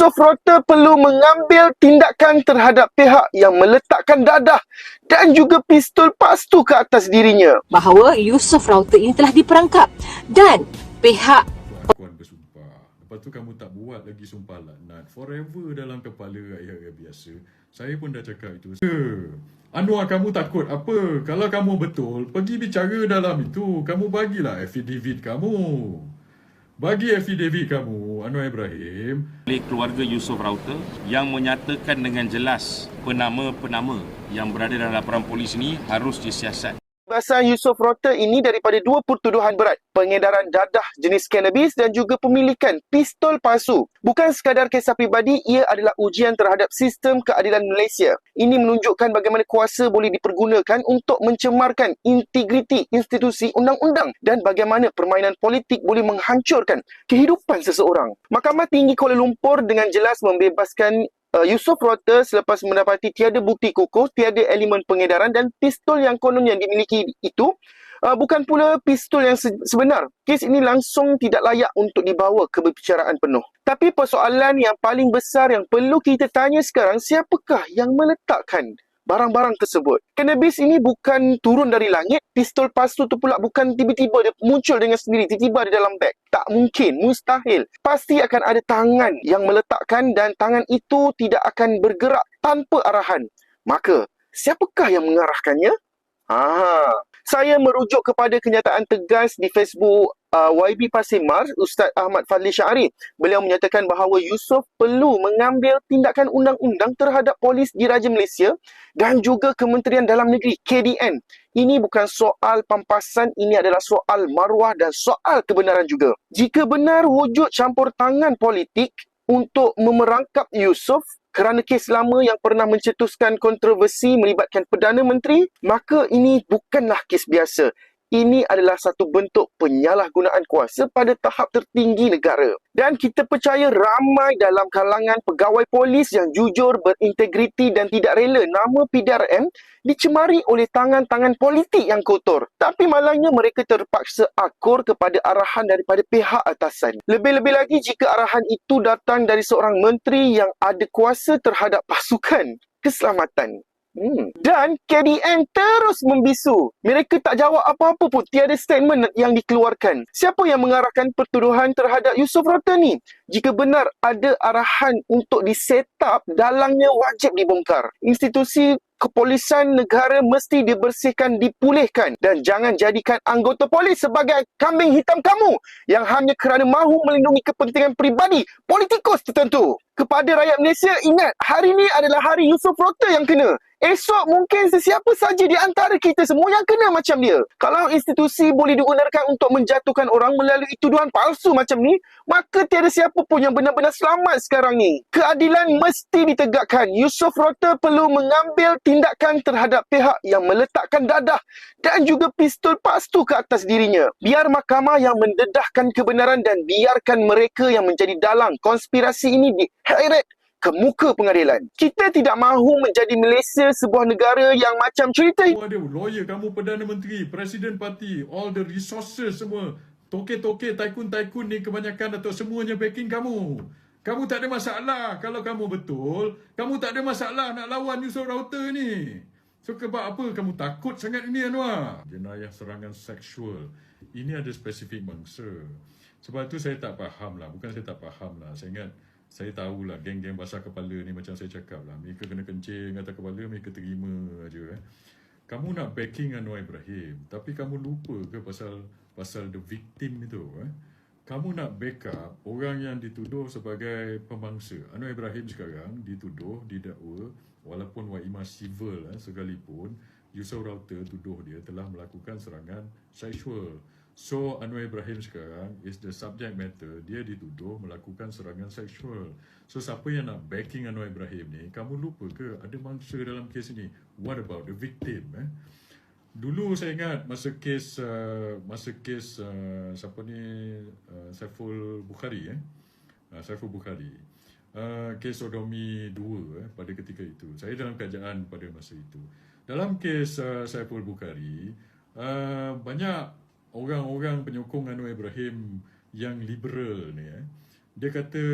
Yusof Rota perlu mengambil tindakan terhadap pihak yang meletakkan dadah dan juga pistol pastu ke atas dirinya. bahawa Yusof Rauter ini telah diperangkap dan pihak Puan bersumpah. Lepas tu kamu tak buat lagi sumpah laknat. Forever dalam kepala rakyat-rakyat biasa. Saya pun dah cakap itu. Eh, Anwar kamu takut apa? Kalau kamu betul, pergi bicara dalam itu. Kamu bagilah affidavit kamu. Bagi affidavit kamu, Anwar Ibrahim. oleh keluarga Yusof Rauter yang menyatakan dengan jelas penama-penama yang berada dalam laporan polis ini harus disiasat. Bahasan Yusof Rota ini daripada dua pertuduhan berat. Pengedaran dadah jenis cannabis dan juga pemilikan pistol palsu. Bukan sekadar kisah pribadi, ia adalah ujian terhadap sistem keadilan Malaysia. Ini menunjukkan bagaimana kuasa boleh dipergunakan untuk mencemarkan integriti institusi undang-undang dan bagaimana permainan politik boleh menghancurkan kehidupan seseorang. Mahkamah Tinggi Kuala Lumpur dengan jelas membebaskan uh, Yusof Rota selepas mendapati tiada bukti kukuh, tiada elemen pengedaran dan pistol yang konon yang dimiliki itu uh, bukan pula pistol yang se- sebenar. Kes ini langsung tidak layak untuk dibawa ke berbicaraan penuh. Tapi persoalan yang paling besar yang perlu kita tanya sekarang, siapakah yang meletakkan barang-barang tersebut. Cannabis ini bukan turun dari langit, pistol pastu tu pula bukan tiba-tiba dia muncul dengan sendiri, tiba-tiba ada dalam beg. Tak mungkin, mustahil. Pasti akan ada tangan yang meletakkan dan tangan itu tidak akan bergerak tanpa arahan. Maka, siapakah yang mengarahkannya? Ah, saya merujuk kepada kenyataan tegas di Facebook uh, YB Pasir Mars, Ustaz Ahmad Fadli Syari. Beliau menyatakan bahawa Yusof perlu mengambil tindakan undang-undang terhadap polis di Raja Malaysia dan juga Kementerian Dalam Negeri KDN. Ini bukan soal pampasan, ini adalah soal maruah dan soal kebenaran juga. Jika benar wujud campur tangan politik untuk memerangkap Yusof kerana kes lama yang pernah mencetuskan kontroversi melibatkan Perdana Menteri, maka ini bukanlah kes biasa. Ini adalah satu bentuk penyalahgunaan kuasa pada tahap tertinggi negara. Dan kita percaya ramai dalam kalangan pegawai polis yang jujur, berintegriti dan tidak rela nama PDRM dicemari oleh tangan-tangan politik yang kotor. Tapi malangnya mereka terpaksa akur kepada arahan daripada pihak atasan. Lebih-lebih lagi jika arahan itu datang dari seorang menteri yang ada kuasa terhadap pasukan keselamatan. Hmm. Dan KDN terus membisu. Mereka tak jawab apa-apa pun. Tiada statement yang dikeluarkan. Siapa yang mengarahkan pertuduhan terhadap Yusof Rota ni? Jika benar ada arahan untuk diset up, dalangnya wajib dibongkar. Institusi kepolisian negara mesti dibersihkan, dipulihkan dan jangan jadikan anggota polis sebagai kambing hitam kamu yang hanya kerana mahu melindungi kepentingan peribadi politikus tertentu. Kepada rakyat Malaysia, ingat, hari ini adalah hari Yusof Rota yang kena. Esok mungkin sesiapa saja di antara kita semua yang kena macam dia. Kalau institusi boleh digunakan untuk menjatuhkan orang melalui tuduhan palsu macam ni, maka tiada siapa pun yang benar-benar selamat sekarang ni. Keadilan mesti ditegakkan. Yusof Rota perlu mengambil tindakan terhadap pihak yang meletakkan dadah dan juga pistol pastu ke atas dirinya. Biar mahkamah yang mendedahkan kebenaran dan biarkan mereka yang menjadi dalang konspirasi ini diheret ke muka pengadilan. Kita tidak mahu menjadi Malaysia sebuah negara yang macam cerita Kamu ada lawyer, kamu Perdana Menteri, Presiden Parti, all the resources semua. Toke-toke, taikun-taikun ni kebanyakan atau semuanya backing kamu. Kamu tak ada masalah kalau kamu betul. Kamu tak ada masalah nak lawan Yusof Rauter ni. So kebab apa kamu takut sangat ini Anwar? Jenayah serangan seksual. Ini ada spesifik mangsa. Sebab tu saya tak faham lah. Bukan saya tak faham lah. Saya ingat saya tahulah geng-geng basah kepala ni macam saya cakap lah. Mereka kena kencing atas kepala, mereka terima aja eh. Kamu nak backing Anwar Ibrahim, tapi kamu lupa ke pasal pasal the victim itu eh. Kamu nak backup orang yang dituduh sebagai pemangsa. Anwar Ibrahim sekarang dituduh, didakwa walaupun waimah civil eh, sekalipun Yusof Rauter tuduh dia telah melakukan serangan seksual. So Anwar Ibrahim sekarang is the subject matter dia dituduh melakukan serangan seksual. So siapa yang nak backing Anwar Ibrahim ni, kamu lupa ke ada mangsa dalam kes ini? What about the victim eh? Dulu saya ingat masa kes uh, masa kes uh, siapa ni uh, Saiful Bukhari eh. Uh, Saiful Bukhari. Uh, kes sodomi 2 eh, pada ketika itu. Saya dalam kerajaan pada masa itu. Dalam kes uh, Saiful Bukhari, uh, banyak orang-orang penyokong Anwar Ibrahim yang liberal ni eh, dia kata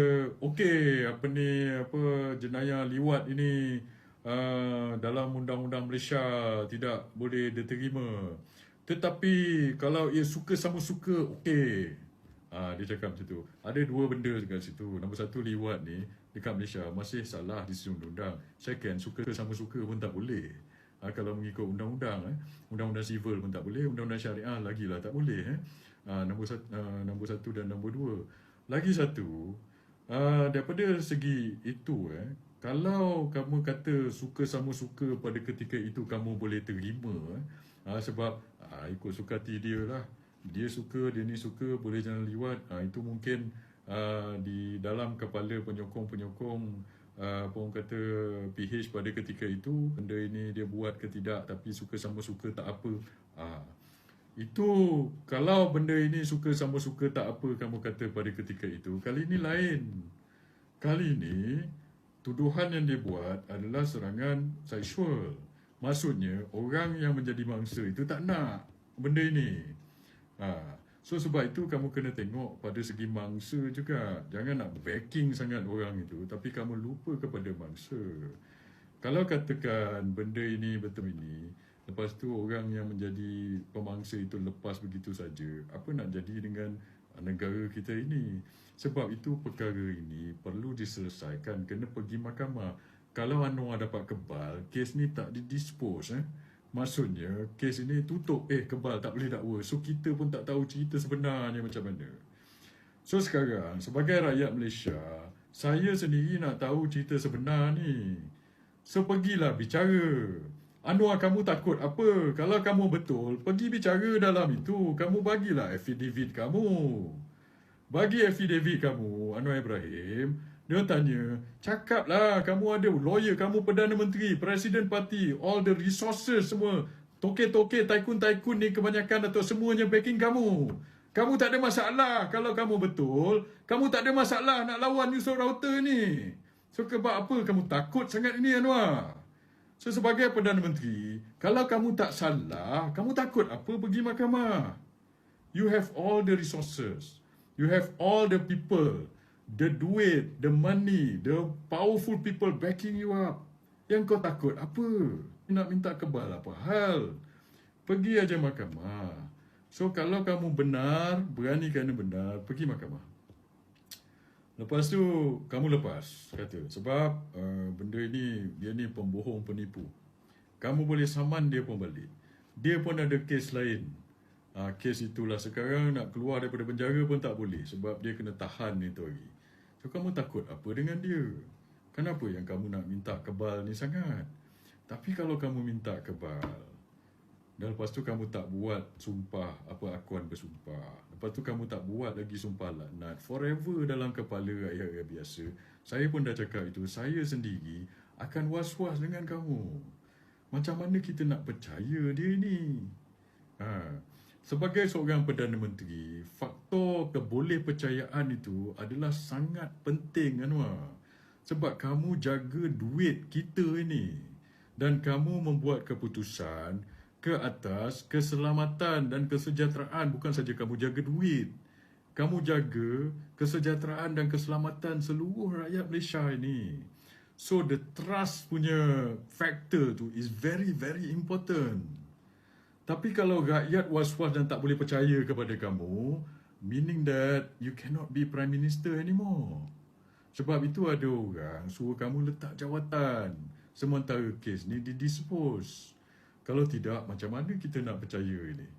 okey apa ni apa jenayah liwat ini uh, dalam undang-undang Malaysia tidak boleh diterima. Tetapi kalau ia suka sama suka okey. Ah dia cakap macam tu. Ada dua benda dekat situ. Nombor satu liwat ni dekat Malaysia masih salah di sisi undang-undang. Second suka sama suka pun tak boleh. Ha, kalau mengikut undang-undang eh. Undang-undang sivil pun tak boleh, undang-undang syariah lagilah tak boleh eh. Ha, nombor satu, uh, nombor satu dan nombor dua. Lagi satu, uh, daripada segi itu eh, kalau kamu kata suka sama suka pada ketika itu kamu boleh terima eh, uh, sebab uh, ikut suka hati dia lah. Dia suka, dia ni suka, boleh jalan liwat. Uh, itu mungkin uh, di dalam kepala penyokong-penyokong uh, orang kata PH pada ketika itu benda ini dia buat ke tidak tapi suka sama suka tak apa. Uh, itu kalau benda ini suka sama suka tak apa kamu kata pada ketika itu. Kali ini lain. Kali ini tuduhan yang dia buat adalah serangan seksual. Maksudnya orang yang menjadi mangsa itu tak nak benda ini. Ha. So sebab itu kamu kena tengok pada segi mangsa juga. Jangan nak backing sangat orang itu tapi kamu lupa kepada mangsa. Kalau katakan benda ini betul ini, Lepas tu orang yang menjadi pemangsa itu lepas begitu saja. Apa nak jadi dengan negara kita ini? Sebab itu perkara ini perlu diselesaikan. Kena pergi mahkamah. Kalau Anwar dapat kebal, kes ni tak didispose. Eh? Maksudnya, kes ini tutup. Eh, kebal tak boleh dakwa. So, kita pun tak tahu cerita sebenarnya macam mana. So, sekarang, sebagai rakyat Malaysia, saya sendiri nak tahu cerita sebenar ni. So, pergilah bicara. Anwar kamu takut apa? Kalau kamu betul, pergi bicara dalam itu. Kamu bagilah affidavit kamu. Bagi affidavit kamu, Anwar Ibrahim. Dia tanya, cakaplah kamu ada lawyer, kamu Perdana Menteri, Presiden Parti, all the resources semua. Toke-toke, taikun-taikun ni kebanyakan atau semuanya backing kamu. Kamu tak ada masalah kalau kamu betul. Kamu tak ada masalah nak lawan Yusof Router ni. So, kebab apa kamu takut sangat ini Anwar? So sebagai Perdana Menteri, kalau kamu tak salah, kamu takut apa pergi mahkamah? You have all the resources. You have all the people, the duit, the money, the powerful people backing you up. Yang kau takut apa? Nak minta kebal apa hal? Pergi aja mahkamah. So kalau kamu benar, berani kerana benar, pergi mahkamah. Lepas tu kamu lepas kata sebab uh, benda ini dia ni pembohong penipu. Kamu boleh saman dia pun balik. Dia pun ada kes lain. Uh, kes itulah sekarang nak keluar daripada penjara pun tak boleh sebab dia kena tahan itu lagi. So kamu takut apa dengan dia? Kenapa yang kamu nak minta kebal ni sangat? Tapi kalau kamu minta kebal, dan lepas tu kamu tak buat sumpah apa akuan bersumpah. Lepas tu kamu tak buat lagi sumpah laknat. Forever dalam kepala rakyat biasa. Saya pun dah cakap itu. Saya sendiri akan was-was dengan kamu. Macam mana kita nak percaya dia ni? Ha. Sebagai seorang Perdana Menteri, faktor keboleh percayaan itu adalah sangat penting Anwar. Sebab kamu jaga duit kita ini. Dan kamu membuat keputusan ke atas keselamatan dan kesejahteraan bukan saja kamu jaga duit kamu jaga kesejahteraan dan keselamatan seluruh rakyat Malaysia ini so the trust punya factor tu is very very important tapi kalau rakyat was-was dan tak boleh percaya kepada kamu meaning that you cannot be prime minister anymore sebab itu ada orang suruh kamu letak jawatan sementara kes ni didispose kalau tidak, macam mana kita nak percaya ini?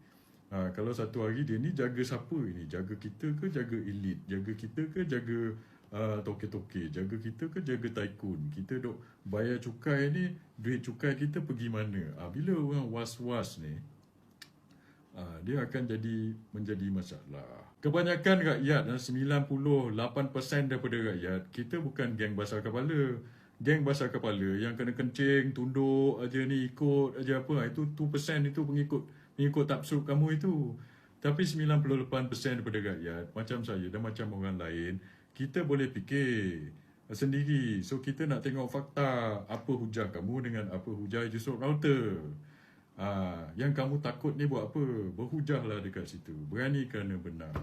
Ha, kalau satu hari dia ni jaga siapa ini? Jaga kita ke jaga elit? Jaga kita ke jaga uh, toke-toke? Jaga kita ke jaga tycoon? Kita dok bayar cukai ni, duit cukai kita pergi mana? Ha, bila orang was-was ni, ha, dia akan jadi menjadi masalah. Kebanyakan rakyat, 98% daripada rakyat, kita bukan geng basah kepala geng basah kepala yang kena kencing, tunduk aja ni ikut aja apa itu 2% itu pengikut pengikut tafsir kamu itu. Tapi 98% daripada rakyat macam saya dan macam orang lain, kita boleh fikir sendiri. So kita nak tengok fakta apa hujah kamu dengan apa hujah Yusuf Router. Ha, yang kamu takut ni buat apa? Berhujahlah dekat situ. Berani kerana benar.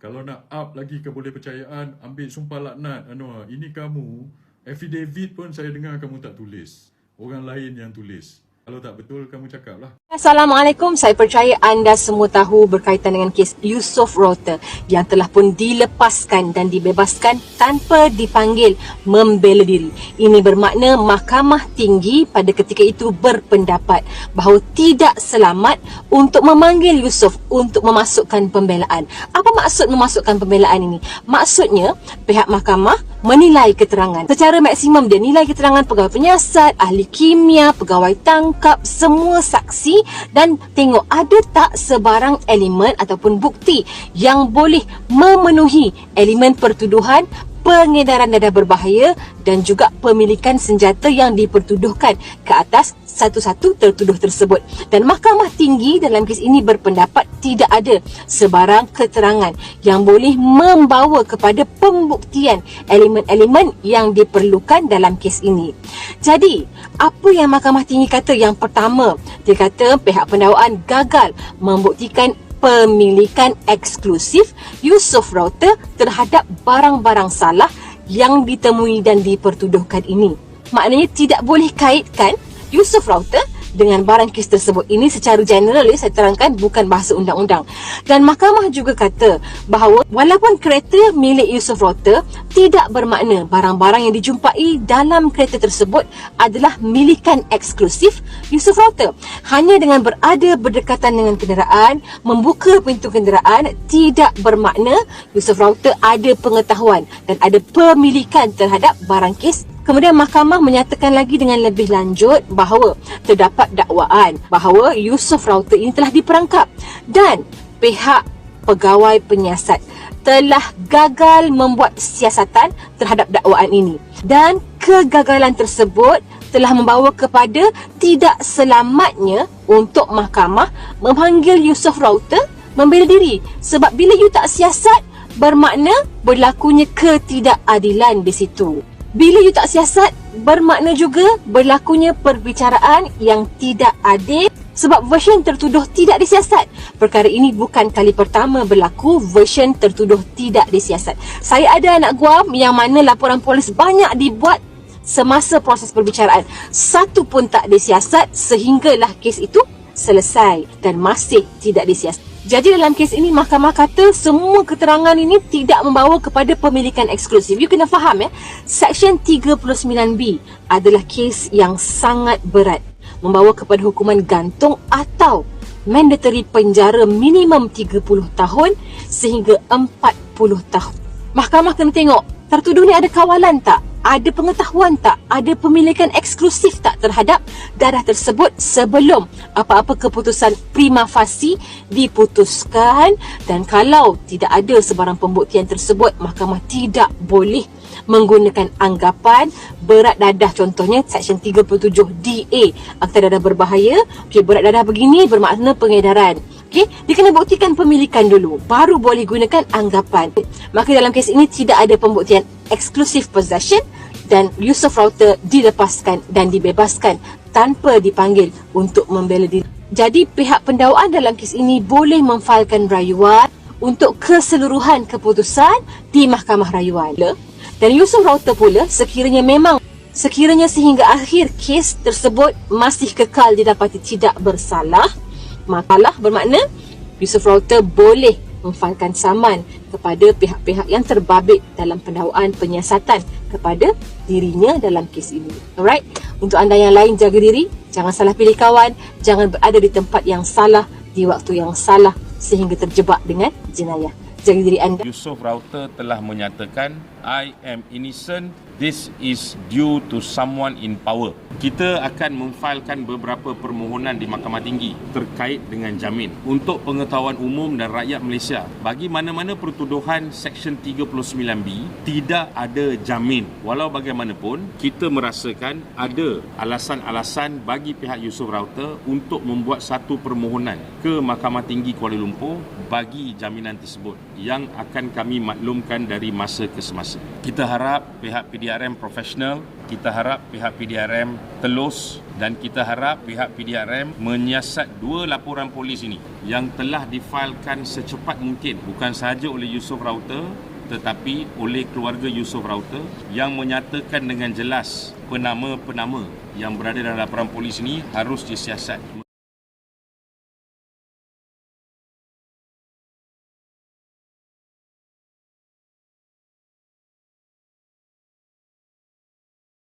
Kalau nak up lagi keboleh percayaan, ambil sumpah laknat Anwar. Ini kamu, affidavit pun saya dengar kamu tak tulis. Orang lain yang tulis. Kalau tak betul, kamu cakap lah. Assalamualaikum. Saya percaya anda semua tahu berkaitan dengan kes Yusof Rota yang telah pun dilepaskan dan dibebaskan tanpa dipanggil membela diri. Ini bermakna Mahkamah Tinggi pada ketika itu berpendapat bahawa tidak selamat untuk memanggil Yusof untuk memasukkan pembelaan. Apa maksud memasukkan pembelaan ini? Maksudnya pihak mahkamah menilai keterangan. Secara maksimum dia nilai keterangan pegawai penyiasat, ahli kimia, pegawai tangkap, semua saksi dan tengok ada tak sebarang elemen ataupun bukti yang boleh memenuhi elemen pertuduhan pengedaran dadah berbahaya dan juga pemilikan senjata yang dipertuduhkan ke atas satu-satu tertuduh tersebut. Dan Mahkamah Tinggi dalam kes ini berpendapat tidak ada sebarang keterangan yang boleh membawa kepada pembuktian elemen-elemen yang diperlukan dalam kes ini. Jadi, apa yang Mahkamah Tinggi kata? Yang pertama, dia kata pihak pendakwaan gagal membuktikan pemilikan eksklusif Yusof Router terhadap barang-barang salah yang ditemui dan dipertuduhkan ini. Maknanya tidak boleh kaitkan Yusof Router dengan barang kes tersebut. Ini secara general ya, saya terangkan bukan bahasa undang-undang. Dan mahkamah juga kata bahawa walaupun kereta milik Yusof Router tidak bermakna barang-barang yang dijumpai dalam kereta tersebut adalah milikan eksklusif Yusof Router. Hanya dengan berada berdekatan dengan kenderaan, membuka pintu kenderaan tidak bermakna Yusof Router ada pengetahuan dan ada pemilikan terhadap barang kes Kemudian mahkamah menyatakan lagi dengan lebih lanjut bahawa terdapat dakwaan bahawa Yusof Router ini telah diperangkap dan pihak pegawai penyiasat telah gagal membuat siasatan terhadap dakwaan ini dan kegagalan tersebut telah membawa kepada tidak selamatnya untuk mahkamah memanggil Yusof Router membela diri sebab bila you tak siasat bermakna berlakunya ketidakadilan di situ. Bila you tak siasat, bermakna juga berlakunya perbicaraan yang tidak adil sebab version tertuduh tidak disiasat. Perkara ini bukan kali pertama berlaku version tertuduh tidak disiasat. Saya ada anak guam yang mana laporan polis banyak dibuat semasa proses perbicaraan. Satu pun tak disiasat sehinggalah kes itu selesai dan masih tidak disiasat. Jadi dalam kes ini mahkamah kata semua keterangan ini tidak membawa kepada pemilikan eksklusif. You kena faham ya. Section 39B adalah kes yang sangat berat. Membawa kepada hukuman gantung atau mandatory penjara minimum 30 tahun sehingga 40 tahun. Mahkamah kena tengok tertuduh ni ada kawalan tak? Ada pengetahuan tak, ada pemilikan eksklusif tak terhadap darah tersebut sebelum apa-apa keputusan prima facie diputuskan? Dan kalau tidak ada sebarang pembuktian tersebut, mahkamah tidak boleh menggunakan anggapan berat dadah. Contohnya section 37 DA Akta Dadah Berbahaya. Okay, berat dadah begini bermakna pengedaran. Okay, dia kena buktikan pemilikan dulu baru boleh gunakan anggapan. Maka dalam kes ini tidak ada pembuktian exclusive possession dan Yusof Router dilepaskan dan dibebaskan tanpa dipanggil untuk membela diri. Jadi pihak pendakwaan dalam kes ini boleh memfailkan rayuan untuk keseluruhan keputusan di mahkamah rayuan. Dan Yusof Router pula sekiranya memang sekiranya sehingga akhir kes tersebut masih kekal didapati tidak bersalah, makalah bermakna Yusof Router boleh memfailkan saman kepada pihak-pihak yang terbabit dalam pendakwaan penyiasatan kepada dirinya dalam kes ini. Alright? Untuk anda yang lain jaga diri, jangan salah pilih kawan, jangan berada di tempat yang salah di waktu yang salah sehingga terjebak dengan jenayah. Jaga diri anda. Yusof Router telah menyatakan I am innocent. This is due to someone in power. Kita akan memfailkan beberapa permohonan di Mahkamah Tinggi terkait dengan jamin untuk pengetahuan umum dan rakyat Malaysia. Bagi mana-mana pertuduhan Seksyen 39B tidak ada jamin. Walau bagaimanapun, kita merasakan ada alasan-alasan bagi pihak Yusof Router untuk membuat satu permohonan ke Mahkamah Tinggi Kuala Lumpur bagi jaminan tersebut yang akan kami maklumkan dari masa ke semasa. Kita harap pihak PDRM profesional, kita harap pihak PDRM telus dan kita harap pihak PDRM menyiasat dua laporan polis ini yang telah difailkan secepat mungkin bukan sahaja oleh Yusof Rauter tetapi oleh keluarga Yusof Rauter yang menyatakan dengan jelas penama-penama yang berada dalam laporan polis ini harus disiasat